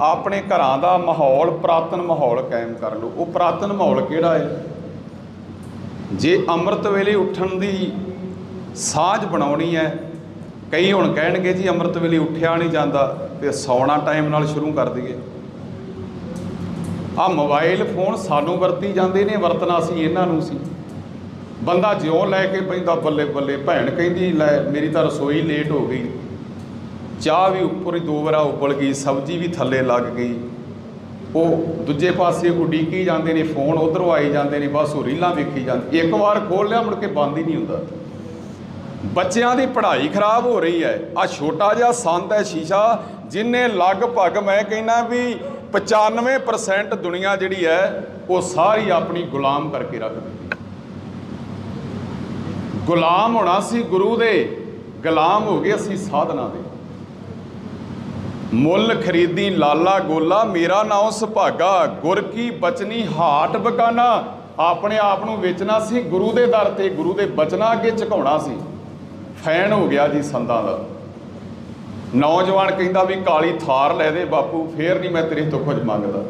ਆਪਣੇ ਘਰਾਂ ਦਾ ਮਾਹੌਲ ਪ੍ਰਾਤਨ ਮਾਹੌਲ ਕਾਇਮ ਕਰ ਲਓ। ਉਹ ਪ੍ਰਾਤਨ ਮਾਹੌਲ ਕਿਹੜਾ ਹੈ? ਜੇ ਅੰਮ੍ਰਿਤ ਵੇਲੇ ਉੱਠਣ ਦੀ ਸਾਂਝ ਬਣਾਉਣੀ ਹੈ, ਕਈ ਹੁਣ ਕਹਿਣਗੇ ਜੀ ਅੰਮ੍ਰਿਤ ਵੇਲੇ ਉੱਠਿਆ ਨਹੀਂ ਜਾਂਦਾ ਤੇ ਸੌਣਾ ਟਾਈਮ ਨਾਲ ਸ਼ੁਰੂ ਕਰ ਦਈਏ। ਆ ਮੋਬਾਈਲ ਫੋਨ ਸਾਨੂੰ ਵਰਤੀ ਜਾਂਦੇ ਨੇ, ਵਰਤਣਾ ਸੀ, ਇਹਨਾਂ ਨੂੰ ਸੀ। ਬੰਦਾ ਜਿਉਂ ਲੈ ਕੇ ਪੈਂਦਾ ਬੱਲੇ ਬੱਲੇ ਭੈਣ ਕਹਿੰਦੀ, ਲੈ, ਮੇਰੀ ਤਾਂ ਰਸੋਈ ਲੇਟ ਹੋ ਗਈ। ਚਾਹ ਵੀ ਉੱਪਰ ਹੀ ਦੋ ਵਾਰਾ ਉਬਲ ਗਈ, ਸਬਜ਼ੀ ਵੀ ਥੱਲੇ ਲੱਗ ਗਈ। ਉਹ ਦੂਜੇ ਪਾਸੇ ਉਡੀਕੀ ਜਾਂਦੇ ਨੇ, ਫੋਨ ਉਧਰੋਂ ਆਈ ਜਾਂਦੇ ਨੇ, ਬਸ ਉਹ ਰੀਲਾਂ ਵੇਖੀ ਜਾਂਦੇ ਇੱਕ ਵਾਰ ਖੋਲ ਲਿਆ, ਮੁੜ ਕੇ ਬੰਦ ਹੀ ਨਹੀਂ ਹੁੰਦਾ। ਬੱਚਿਆਂ ਦੀ ਪੜ੍ਹਾਈ ਖਰਾਬ ਹੋ ਰਹੀ ਹੈ। ਆ ਛੋਟਾ ਜਿਹਾ ਸੰਦ ਹੈ ਸ਼ੀਸ਼ਾ, ਜਿਨੇ ਲਗਭਗ ਮੈਂ ਕਹਿੰਦਾ ਵੀ 95% ਦੁਨੀਆ ਜਿਹੜੀ ਹੈ, ਉਹ ਸਾਰੀ ਆਪਣੀ ਗੁਲਾਮ ਕਰਕੇ ਰੱਖ ਦਿੱਤੀ। ਗੁਲਾਮ ਹੋਣਾ ਸੀ ਗੁਰੂ ਦੇ, ਗੁਲਾਮ ਹੋ ਗਏ ਅਸੀਂ ਸਾਧਨਾ ਦੇ। ਮੁੱਲ ਖਰੀਦੀ ਲਾਲਾ ਗੋਲਾ, ਮੇਰਾ ਨਾਉ ਸੁਭਾਗਾ, ਗੁਰ ਕੀ ਬਚਨੀ ਹਾਟ ਬਕਾਨਾ ਆਪਣੇ ਆਪ ਨੂੰ ਵੇਚਣਾ ਸੀ, ਗੁਰੂ ਦੇ ਦਰ ਤੇ ਗੁਰੂ ਦੇ ਬਚਨਾਂ ਅੱਗੇ ਝੁਕਾਉਣਾ ਸੀ। ਫੈਨ ਹੋ ਗਿਆ ਜੀ ਸੰਦਾਂ ਦਾ। ਨੌਜਵਾਨ ਕਹਿੰਦਾ ਵੀ ਕਾਲੀ ਥਾਰ ਲੈ ਦੇ ਬਾਪੂ, ਫੇਰ ਨਹੀਂ ਮੈਂ ਤੇਰੇ ਤੋਂ ਕੁਝ ਮੰਗਦਾ।